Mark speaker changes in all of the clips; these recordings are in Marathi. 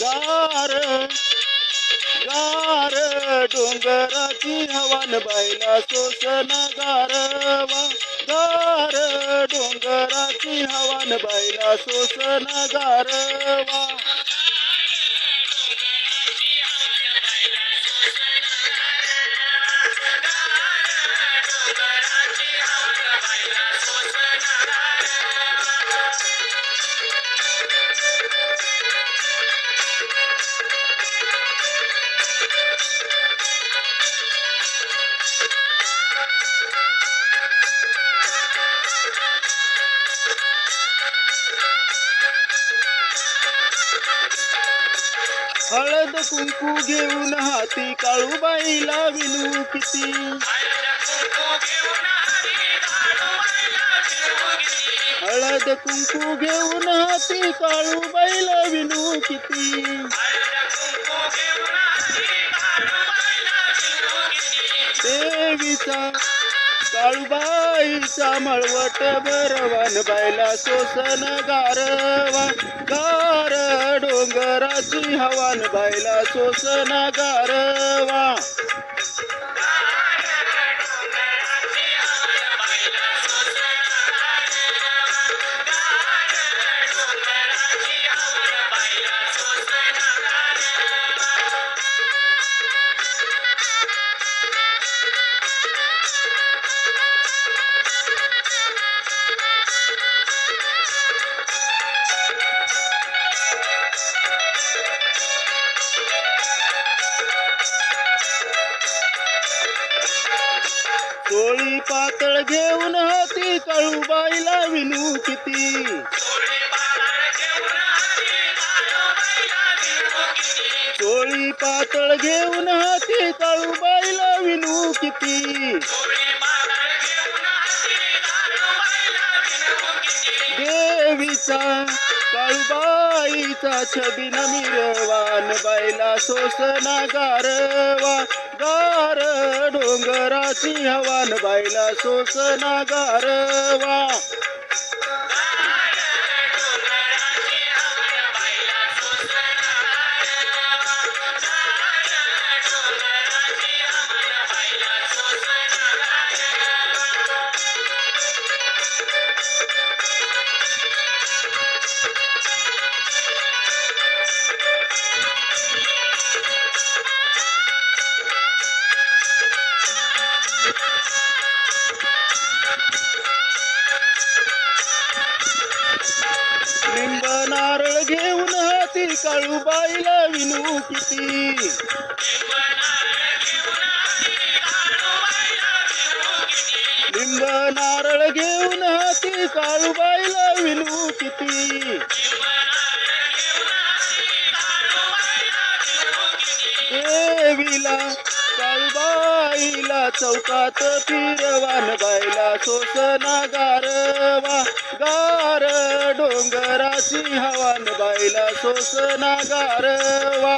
Speaker 1: गार गार डोंगराची हवान बायला सोसना गारवा गार डोंगराची हवान बायला सोसन गारवा. हळद कुंकू घेऊन हाती काळूबाईला विलू किती. हळद कुंकू घेऊन हाती काळूबाईला विलू किती. देवीचा काळूबाईचा मळवट बरवान बायला सोसन गारवा गार डोंगराची हवान बायला सोसन गारवा पातळ घेऊन हाती काळूबाईला विनू किती. चोळी पातळ घेऊन हाती काळूबाईला विनू किती. देवीचा काळूबाईचा छबीन मिरवान बायला सोसना गारवा. गार डोंगराची हवान बायला सोसना गारवा. काळूबाईला विनू किती लिंब नारळ घेऊन हाती काळूबाईला विनू किती देवीला काळूबाईला चौकात फिरवान सोसना गारवा गार डोंगराची हवान बाईला सोसना गारवा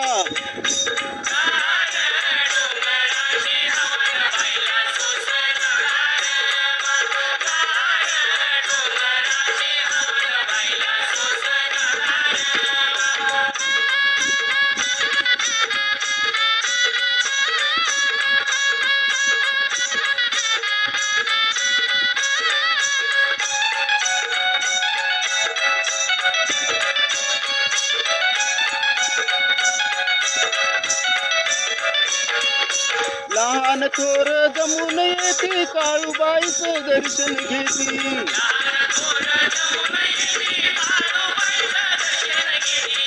Speaker 1: लहान थोर जमून येते काळूबाईचं दर्शन घेती.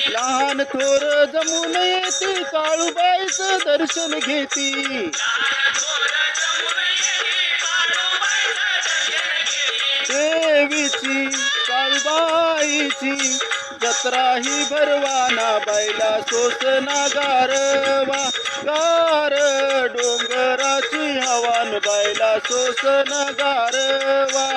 Speaker 1: लहान थोर जमून येते काळूबाईचं दर्शन घेती. देवीची काळूबाईची जत्रा ही भरवाना बैला सोसना गारवा गार डोंगराची हवान बैला सोसना गारवा